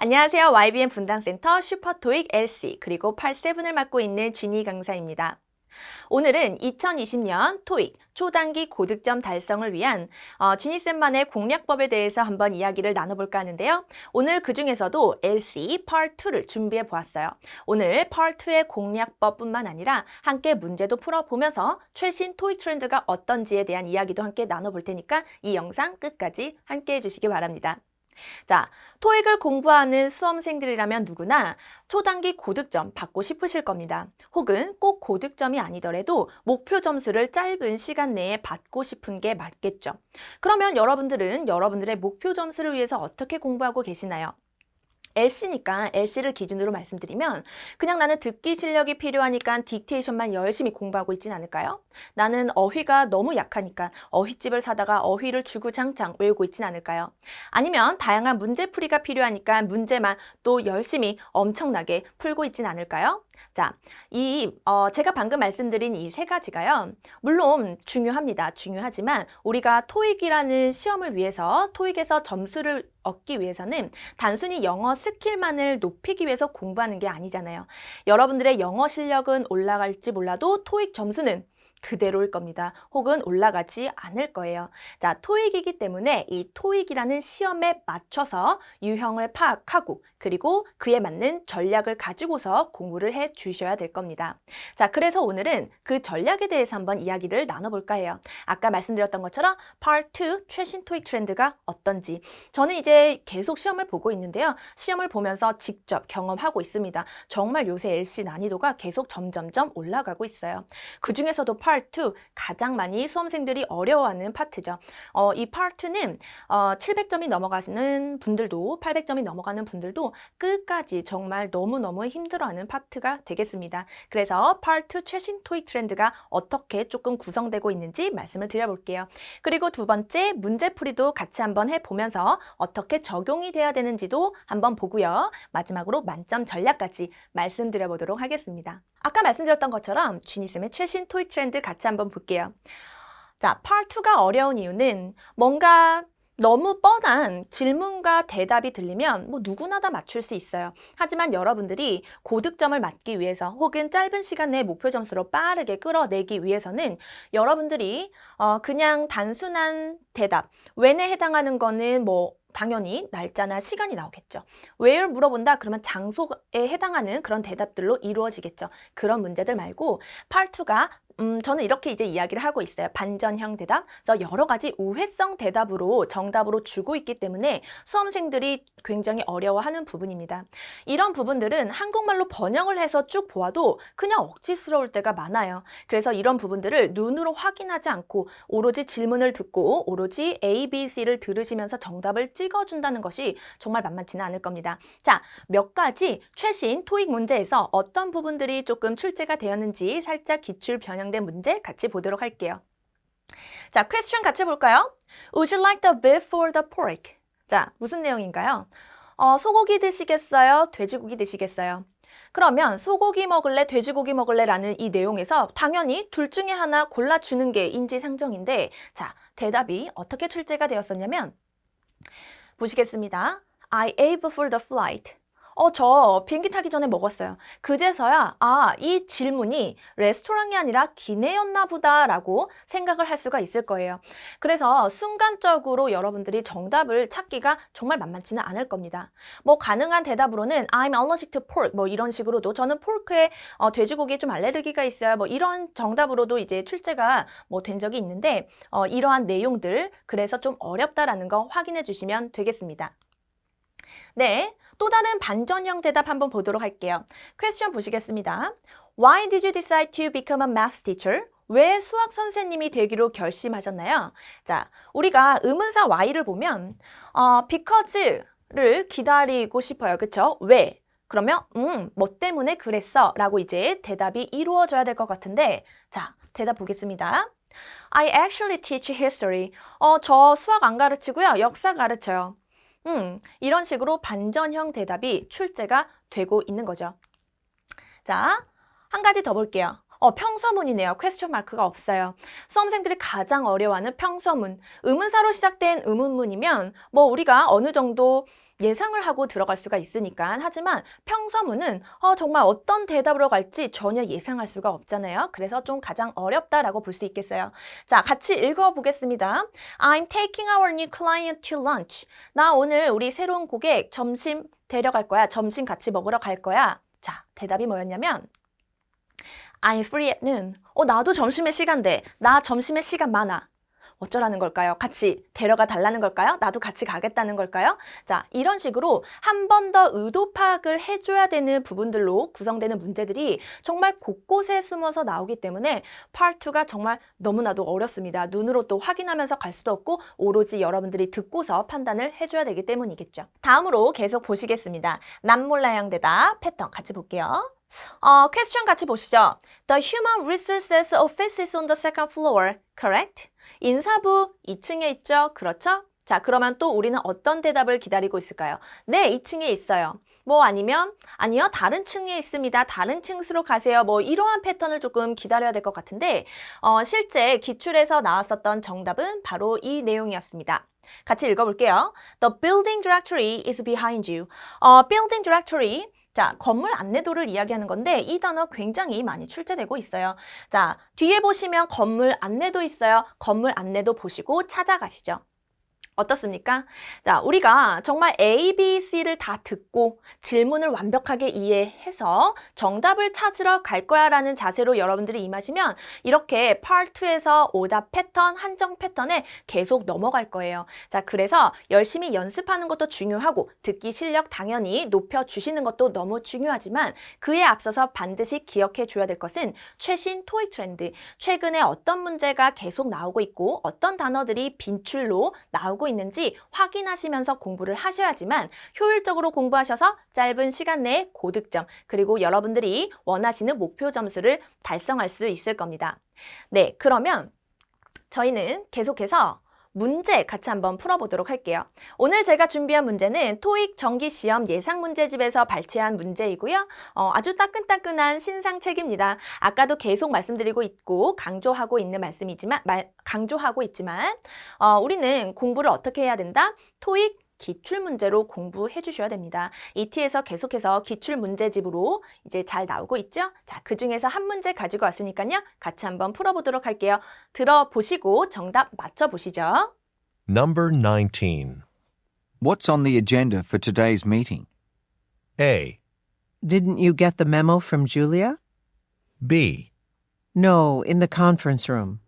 안녕하세요. YBN 분당센터 슈퍼토익 LC 그리고 87을 맡고 있는 쥐니 강사입니다. 오늘은 2020년 토익 초단기 고득점 달성을 위한 어, 쥐니쌤만의 공략법에 대해서 한번 이야기를 나눠볼까 하는데요. 오늘 그 중에서도 LC Part 2를 준비해 보았어요. 오늘 Part 2의 공략법뿐만 아니라 함께 문제도 풀어보면서 최신 토익 트렌드가 어떤지에 대한 이야기도 함께 나눠볼 테니까 이 영상 끝까지 함께 해주시기 바랍니다. 자, 토익을 공부하는 수험생들이라면 누구나 초단기 고득점 받고 싶으실 겁니다. 혹은 꼭 고득점이 아니더라도 목표 점수를 짧은 시간 내에 받고 싶은 게 맞겠죠. 그러면 여러분들은 여러분들의 목표 점수를 위해서 어떻게 공부하고 계시나요? LC니까 LC를 기준으로 말씀드리면 그냥 나는 듣기 실력이 필요하니까 딕테이션만 열심히 공부하고 있진 않을까요? 나는 어휘가 너무 약하니까 어휘집을 사다가 어휘를 주구장창 외우고 있진 않을까요? 아니면 다양한 문제풀이가 필요하니까 문제만 또 열심히 엄청나게 풀고 있진 않을까요? 자, 이 어, 제가 방금 말씀드린 이 세 가지가요. 물론 중요합니다. 중요하지만 우리가 토익이라는 시험을 위해서 토익에서 점수를 얻기 위해서는 단순히 영어 스킬만을 높이기 위해서 공부하는 게 아니잖아요. 여러분들의 영어 실력은 올라갈지 몰라도 토익 점수는 그대로일 겁니다. 혹은 올라가지 않을 거예요. 자, 토익이기 때문에 이 토익이라는 시험에 맞춰서 유형을 파악하고 그리고 그에 맞는 전략을 가지고서 공부를 해 주셔야 될 겁니다. 자, 그래서 오늘은 그 전략에 대해서 한번 이야기를 나눠볼까 해요. 아까 말씀드렸던 것처럼 Part 2 최신 토익 트렌드가 어떤지 저는 이제 계속 시험을 보고 있는데요. 시험을 보면서 직접 경험하고 있습니다. 정말 요새 LC 난이도가 계속 점점점 올라가고 있어요. 그 중에서도 Part 2 가장 많이 수험생들이 어려워하는 파트죠. 어, 이 파트는 어, 700점이 넘어가시는 분들도 800점이 넘어가는 분들도 끝까지 정말 너무너무 힘들어하는 파트가 되겠습니다. 그래서 Part 2 최신 토익 트렌드가 어떻게 조금 구성되고 있는지 말씀을 드려볼게요. 그리고 두 번째 문제풀이도 같이 한번 해보면서 어떻게 적용이 돼야 되는지도 한번 보고요. 마지막으로 만점 전략까지 말씀드려보도록 하겠습니다. 아까 말씀드렸던 것처럼 쥐니쌤의 최신 토익 트렌드 같이 한번 볼게요. 자, Part 2가 어려운 이유는 뭔가 너무 뻔한 질문과 대답이 들리면 뭐 누구나 다 맞출 수 있어요. 하지만 여러분들이 고득점을 맞기 위해서 혹은 짧은 시간 내에 목표 점수로 빠르게 끌어내기 위해서는 여러분들이 어 그냥 단순한 대답, when에 해당하는 거는 뭐 당연히 날짜나 시간이 나오겠죠. where 물어본다 그러면 장소에 해당하는 그런 대답들로 이루어지겠죠. 그런 문제들 말고 part 2가 음, 저는 이렇게 이제 이야기를 하고 있어요. 반전형 대답. 그래서 여러 가지 우회성 대답으로 정답으로 주고 있기 때문에 수험생들이 굉장히 어려워하는 부분입니다. 이런 부분들은 한국말로 번역을 해서 쭉 보아도 그냥 억지스러울 때가 많아요. 그래서 이런 부분들을 눈으로 확인하지 않고 오로지 질문을 듣고 오로지 A, B, C를 들으시면서 정답을 찍어준다는 것이 정말 만만치는 않을 겁니다. 자, 몇 가지 최신 토익 문제에서 어떤 부분들이 조금 출제가 되었는지 살짝 기출 변형 된 문제 같이 보도록 할게요. 자, 퀘스천 같이 볼까요? Would you like the beef or the pork? 자, 무슨 내용인가요? 어, 소고기 드시겠어요? 돼지고기 드시겠어요? 그러면 소고기 먹을래, 돼지고기 먹을래 라는 이 내용에서 당연히 둘 중에 하나 골라주는 게 인지상정인데 자, 대답이 어떻게 출제가 되었었냐면 보시겠습니다. I ate before the flight. 어, 저 비행기 타기 전에 먹었어요. 그제서야, 아, 이 질문이 레스토랑이 아니라 기내였나 보다라고 생각을 할 수가 있을 거예요. 그래서 순간적으로 여러분들이 정답을 찾기가 정말 만만치는 않을 겁니다. 뭐, 가능한 대답으로는 I'm allergic to pork. 뭐, 이런 식으로도 저는 포크에 어, 돼지고기에 좀 알레르기가 있어요. 뭐, 이런 정답으로도 이제 출제가 뭐 된 적이 있는데, 어, 이러한 내용들, 그래서 좀 어렵다라는 거 확인해 주시면 되겠습니다. 네, 또 다른 반전형 대답 한번 보도록 할게요. 퀘스천 보시겠습니다. Why did you decide to become a math teacher? 왜 수학 선생님이 되기로 결심하셨나요? 자, 우리가 의문사 why를 보면 어, because를 기다리고 싶어요. 그쵸? 왜? 그러면 음, 뭐 때문에 그랬어? 라고 이제 대답이 이루어져야 될 것 같은데 자, 대답 보겠습니다. I actually teach history. 어, 저 수학 안 가르치고요. 역사 가르쳐요. 음, 이런 식으로 반전형 대답이 출제가 되고 있는 거죠. 자, 한 가지 더 볼게요. 어, 평서문이네요. 퀘스천 마크가 없어요. 수험생들이 가장 어려워하는 평서문. 의문사로 시작된 의문문이면 뭐 우리가 어느 정도 예상을 하고 들어갈 수가 있으니까. 하지만 평서문은 어, 정말 어떤 대답으로 갈지 전혀 예상할 수가 없잖아요. 그래서 좀 가장 어렵다라고 볼 수 있겠어요. 자, 같이 읽어보겠습니다. I'm taking our new client to lunch. 나 오늘 우리 새로운 고객 점심 데려갈 거야. 점심 같이 먹으러 갈 거야. 자, 대답이 뭐였냐면 I'm free at noon. 어, 나도 점심에 시간 돼. 나 점심에 시간 많아. 어쩌라는 걸까요? 같이 데려가 달라는 걸까요? 나도 같이 가겠다는 걸까요? 자, 이런 식으로 한 번 더 의도 파악을 해줘야 되는 부분들로 구성되는 문제들이 정말 곳곳에 숨어서 나오기 때문에 Part 2가 정말 너무나도 어렵습니다. 눈으로 또 확인하면서 갈 수도 없고 오로지 여러분들이 듣고서 판단을 해줘야 되기 때문이겠죠. 다음으로 계속 보시겠습니다. 남몰라양 대답 패턴 같이 볼게요. 어, 퀘스천 같이 보시죠. The Human Resources Office is on the second floor. Correct? 인사부 2층에 있죠? 그렇죠? 자, 그러면 또 우리는 어떤 대답을 기다리고 있을까요? 네, 2층에 있어요. 뭐 아니면 아니요, 다른 층에 있습니다. 다른 층수로 가세요. 뭐 이러한 패턴을 조금 기다려야 될 것 같은데 어, 실제 기출에서 나왔었던 정답은 바로 이 내용이었습니다. 같이 읽어볼게요. The building directory is behind you. 어, building directory 자, 건물 안내도를 이야기하는 건데 이 단어 굉장히 많이 출제되고 있어요. 자, 뒤에 보시면 건물 안내도 있어요. 건물 안내도 보시고 찾아가시죠. 어떻습니까? 자, 우리가 정말 A, B, C를 다 듣고 질문을 완벽하게 이해해서 정답을 찾으러 갈 거야 라는 자세로 여러분들이 임하시면 이렇게 Part 2에서 오답 패턴, 한정 패턴에 계속 넘어갈 거예요. 자, 그래서 열심히 연습하는 것도 중요하고 듣기 실력 당연히 높여주시는 것도 너무 중요하지만 그에 앞서서 반드시 기억해 줘야 될 것은 최신 토익 트렌드, 최근에 어떤 문제가 계속 나오고 있고 어떤 단어들이 빈출로 나오 고 있는지 확인하시면서 공부를 하셔야지만 효율적으로 공부하셔서 짧은 시간 내에 고득점 그리고 여러분들이 원하시는 목표 점수를 달성할 수 있을 겁니다. 네, 그러면 저희는 계속해서 문제 같이 한번 풀어보도록 할게요. 오늘 제가 준비한 문제는 토익 정기시험 예상 문제집에서 발췌한 문제이고요. 어, 아주 따끈따끈한 신상책입니다. 아까도 계속 말씀드리고 있고 강조하고 있는 말씀이지만 말, 강조하고 있지만 어, 우리는 공부를 어떻게 해야 된다? 토익 기출 문제로 공부해 주셔야 됩니다. ET에서 계속해서 기출 문제집으로 이제 잘 나오고 있죠? 자, 그 중에서 한 문제 가지고 왔으니까요. 같이 한번 풀어보도록 할게요. 들어보시고 정답 맞춰보시죠. Number 19. What's on the agenda for today's meeting? A. Didn't you get the memo from Julia? B. No, in the conference room.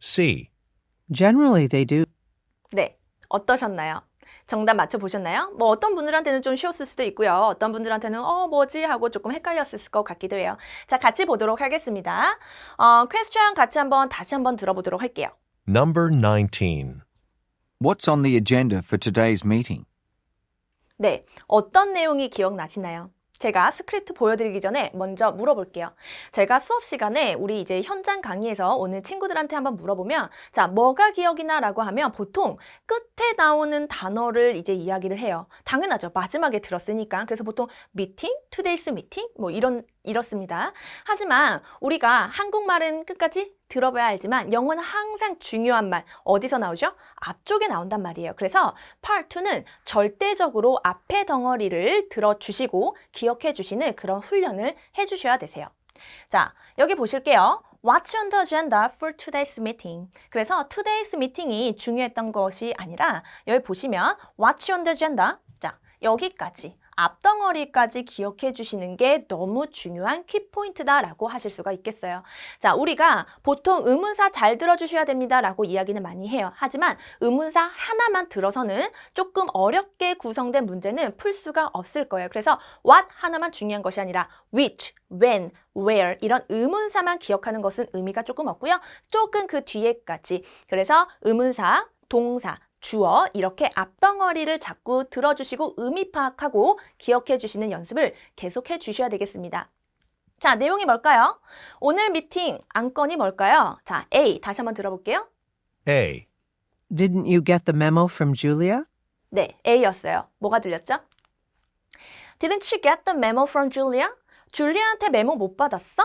C. Generally, they do. 네, 어떠셨나요? 정답 맞춰보셨나요? 뭐 어떤 분들한테는 좀 쉬웠을 수도 있고요. 어떤 분들한테는 어 뭐지 하고 조금 헷갈렸을 것 같기도 해요. 자, 같이 보도록 하겠습니다. 어, 퀘스천 같이 한번 다시 한번 들어보도록 할게요. Number 19. What's on the agenda for today's meeting? 네, 어떤 내용이 기억나시나요? 제가 스크립트 보여드리기 전에 먼저 물어볼게요. 제가 수업 시간에 우리 이제 현장 강의에서 오는 친구들한테 한번 물어보면, 자, 뭐가 기억이나 라고 하면 보통 끝에 나오는 단어를 이제 이야기를 해요. 당연하죠. 마지막에 들었으니까. 그래서 보통 미팅, today's meeting, 뭐 이런, 이렇습니다. 하지만 우리가 한국말은 끝까지 들어봐야 알지만 영어는 항상 중요한 말 어디서 나오죠? 앞쪽에 나온단 말이에요. 그래서 Part 2는 절대적으로 앞에 덩어리를 들어주시고 기억해 주시는 그런 훈련을 해주셔야 되세요. 자, 여기 보실게요. What's on the agenda for today's meeting? 그래서 today's meeting이 중요했던 것이 아니라 여기 보시면 What's on the agenda? 자, 여기까지 앞덩어리까지 기억해 주시는 게 너무 중요한 키포인트다라고 하실 수가 있겠어요. 자, 우리가 보통 의문사 잘 들어주셔야 됩니다라고 이야기는 많이 해요. 하지만 의문사 하나만 들어서는 조금 어렵게 구성된 문제는 풀 수가 없을 거예요. 그래서 what 하나만 중요한 것이 아니라 which, when, where 이런 의문사만 기억하는 것은 의미가 조금 없고요. 조금 그 뒤에까지. 그래서 의문사, 동사, 주어 이렇게 앞덩어리를 자꾸 들어주시고 의미 파악하고 기억해 주시는 연습을 계속해 주셔야 되겠습니다. 자, 내용이 뭘까요? 오늘 미팅 안건이 뭘까요? 자, A 다시 한번 들어볼게요. A. Didn't you get the memo from Julia? 네, A였어요. 뭐가 들렸죠? Didn't you get the memo from Julia? 줄리아한테 메모 못 받았어?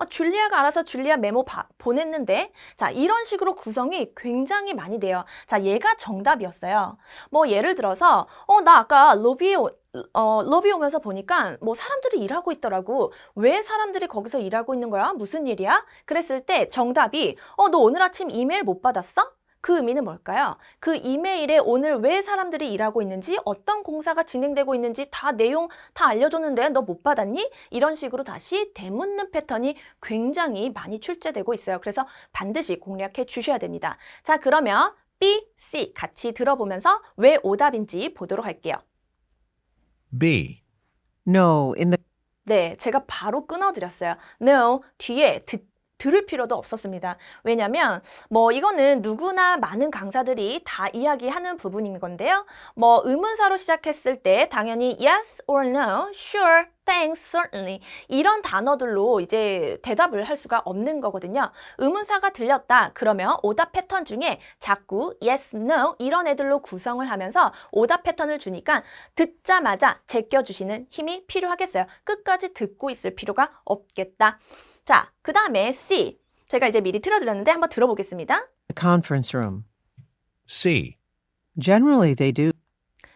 어, 줄리아가 알아서 줄리아 메모 바- 보냈는데 자 이런 식으로 구성이 굉장히 많이 돼요. 자 얘가 정답이었어요. 뭐 예를 들어서 어 나 아까 로비에 오- 어, 로비 오면서 보니까 뭐 사람들이 일하고 있더라고. 왜 사람들이 거기서 일하고 있는 거야? 무슨 일이야? 그랬을 때 정답이 어 너 오늘 아침 이메일 못 받았어? 그 의미는 뭘까요? 그 이메일에 오늘 왜 사람들이 일하고 있는지, 어떤 공사가 진행되고 있는지 다 내용 다 알려줬는데 너 못 받았니? 이런 식으로 다시 되묻는 패턴이 굉장히 많이 출제되고 있어요. 그래서 반드시 공략해 주셔야 됩니다. 자, 그러면 B, C 같이 들어보면서 왜 오답인지 보도록 할게요. B. No, in the 네, 제가 바로 끊어드렸어요. No, 뒤에 듣, 들을 필요도 없었습니다. 왜냐면, 뭐, 이거는 누구나 많은 강사들이 다 이야기하는 부분인 건데요. 뭐, 의문사로 시작했을 때 당연히 yes or no, sure, thanks, certainly. 이런 단어들로 이제 대답을 할 수가 없는 거거든요. 의문사가 들렸다. 그러면 오답 패턴 중에 자꾸 yes, no 이런 애들로 구성을 하면서 오답 패턴을 주니까 듣자마자 제껴주시는 힘이 필요하겠어요. 끝까지 듣고 있을 필요가 없겠다. 자, 그 다음에 C. 제가 이제 미리 틀어드렸는데 한번 들어보겠습니다. conference room. C. Generally, they do.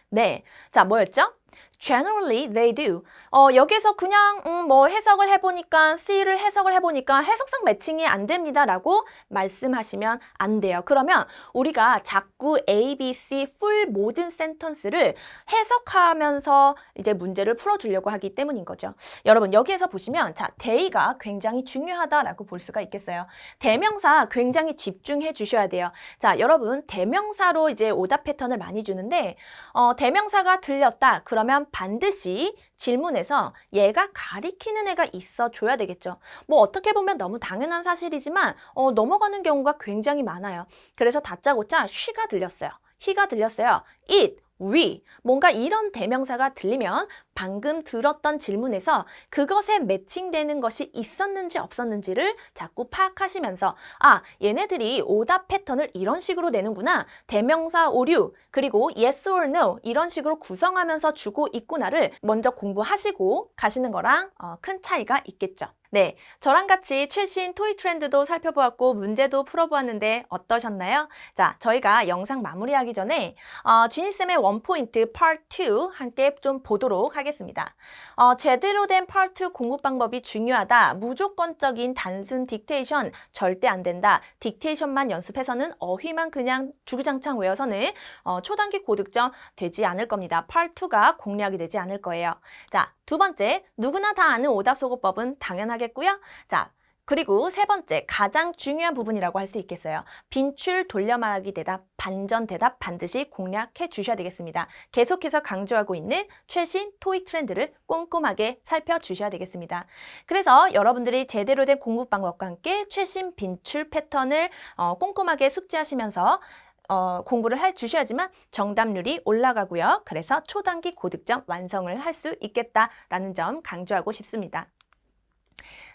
네. 자, 뭐였죠? Generally, they do. 어, 여기서 그냥, 음, 뭐, 해석을 해보니까, C를 해석을 해보니까 해석상 매칭이 안 됩니다. 라고 말씀하시면 안 돼요. 그러면 우리가 자꾸 A, B, C, full 모든 센턴스를 해석하면서 이제 문제를 풀어주려고 하기 때문인 거죠. 여러분, 여기에서 보시면, 자, they가 굉장히 중요하다라고 볼 수가 있겠어요. 대명사 굉장히 집중해 주셔야 돼요. 자, 여러분, 대명사로 이제 오답 패턴을 많이 주는데, 어, 대명사가 들렸다. 그러면 반드시 질문에서 얘가 가리키는 애가 있어 줘야 되겠죠. 뭐 어떻게 보면 너무 당연한 사실이지만 어, 넘어가는 경우가 굉장히 많아요. 그래서 다짜고짜 쉬가 들렸어요. 히가 들렸어요. it, we. 뭔가 이런 대명사가 들리면 방금 들었던 질문에서 그것에 매칭되는 것이 있었는지 없었는지를 자꾸 파악하시면서 아, 얘네들이 오답 패턴을 이런 식으로 내는구나. 대명사 오류, 그리고 yes or no 이런 식으로 구성하면서 주고 있구나를 먼저 공부하시고 가시는 거랑 어, 큰 차이가 있겠죠. 네, 저랑 같이 최신 토익 트렌드도 살펴보았고 문제도 풀어보았는데 어떠셨나요? 자, 저희가 영상 마무리하기 전에 어, 지니쌤의 원포인트 파트 2 함께 좀 보도록 하겠습니다. 어, 제대로 된 파트 2 공부 방법이 중요하다. 무조건적인 단순 딕테이션 절대 안 된다. 딕테이션만 연습해서는 어휘만 그냥 주구장창 외워서는 어, 초단기 고득점 되지 않을 겁니다. 파트 2가 공략이 되지 않을 거예요. 자, 두 번째, 누구나 다 아는 오답 소거법은 당연하겠고요. 자, 그리고 세 번째, 가장 중요한 부분이라고 할 수 있겠어요. 빈출 돌려 말하기 대답, 반전 대답 반드시 공략해 주셔야 되겠습니다. 계속해서 강조하고 있는 최신 토익 트렌드를 꼼꼼하게 살펴주셔야 되겠습니다. 그래서 여러분들이 제대로 된 공부 방법과 함께 최신 빈출 패턴을 어, 꼼꼼하게 숙지하시면서 어, 공부를 해 주셔야지만 정답률이 올라가고요. 그래서 초단기 고득점 완성을 할 수 있겠다라는 점 강조하고 싶습니다.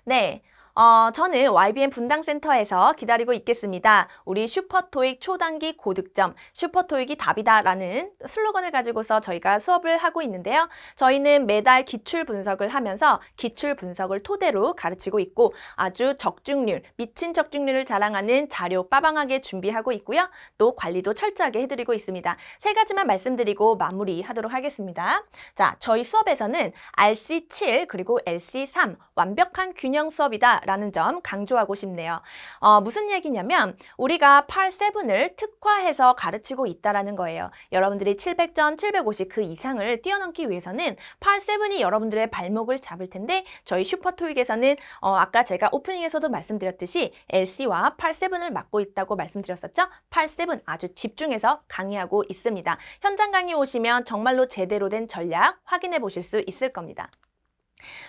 네. 어, 저는 YBN 분당센터에서 기다리고 있겠습니다. 우리 슈퍼토익 초단기 고득점, 슈퍼토익이 답이다라는 슬로건을 가지고서 저희가 수업을 하고 있는데요. 저희는 매달 기출 분석을 하면서 기출 분석을 토대로 가르치고 있고 아주 적중률, 미친 적중률을 자랑하는 자료 빠방하게 준비하고 있고요. 또 관리도 철저하게 해드리고 있습니다. 세 가지만 말씀드리고 마무리하도록 하겠습니다. 자, 저희 수업에서는 RC7 그리고 LC3 완벽한 균형 수업이다 라는 점 강조하고 싶네요. 어, 무슨 얘기냐면 우리가 팔 7을 특화해서 가르치고 있다라는 거예요. 여러분들이 700점, 750 그 이상을 뛰어넘기 위해서는 팔 7이 여러분들의 발목을 잡을 텐데 저희 슈퍼토익에서는 어, 아까 제가 오프닝에서도 말씀드렸듯이 LC와 팔 7을 맡고 있다고 말씀드렸었죠. 팔7 아주 집중해서 강의하고 있습니다. 현장 강의 오시면 정말로 제대로 된 전략 확인해 보실 수 있을 겁니다.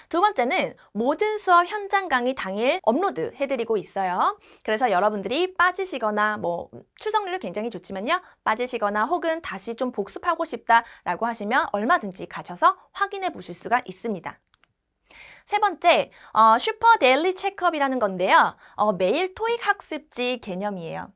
두 번째는 모든 수업 현장 강의 당일 업로드 해드리고 있어요. 그래서 여러분들이 빠지시거나 뭐 출석률이 굉장히 좋지만요. 빠지시거나 혹은 다시 좀 복습하고 싶다라고 하시면 얼마든지 가셔서 확인해 보실 수가 있습니다. 세 번째, 어, 슈퍼 데일리 체크업이라는 건데요. 어, 매일 토익 학습지 개념이에요.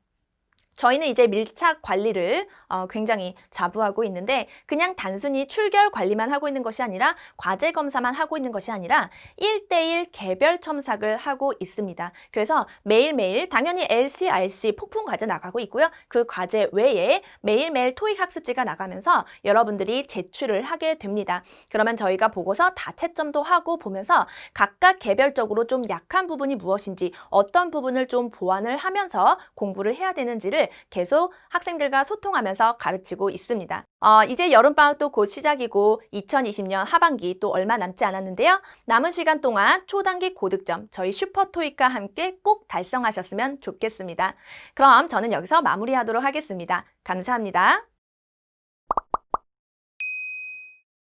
저희는 이제 밀착 관리를 어, 굉장히 자부하고 있는데 그냥 단순히 출결 관리만 하고 있는 것이 아니라 과제 검사만 하고 있는 것이 아니라 1대1 개별 첨삭을 하고 있습니다. 그래서 매일매일 당연히 LC, RC 폭풍 과제 나가고 있고요. 그 과제 외에 매일매일 토익 학습지가 나가면서 여러분들이 제출을 하게 됩니다. 그러면 저희가 보고서 다 채점도 하고 보면서 각각 개별적으로 좀 약한 부분이 무엇인지 어떤 부분을 좀 보완을 하면서 공부를 해야 되는지를 계속 학생들과 소통하면서 가르치고 있습니다. 어, 이제 여름방학도 곧 시작이고 2020년 하반기 또 얼마 남지 않았는데요. 남은 시간 동안 초단기 고득점 저희 슈퍼토익과 함께 꼭 달성하셨으면 좋겠습니다. 그럼 저는 여기서 마무리하도록 하겠습니다. 감사합니다.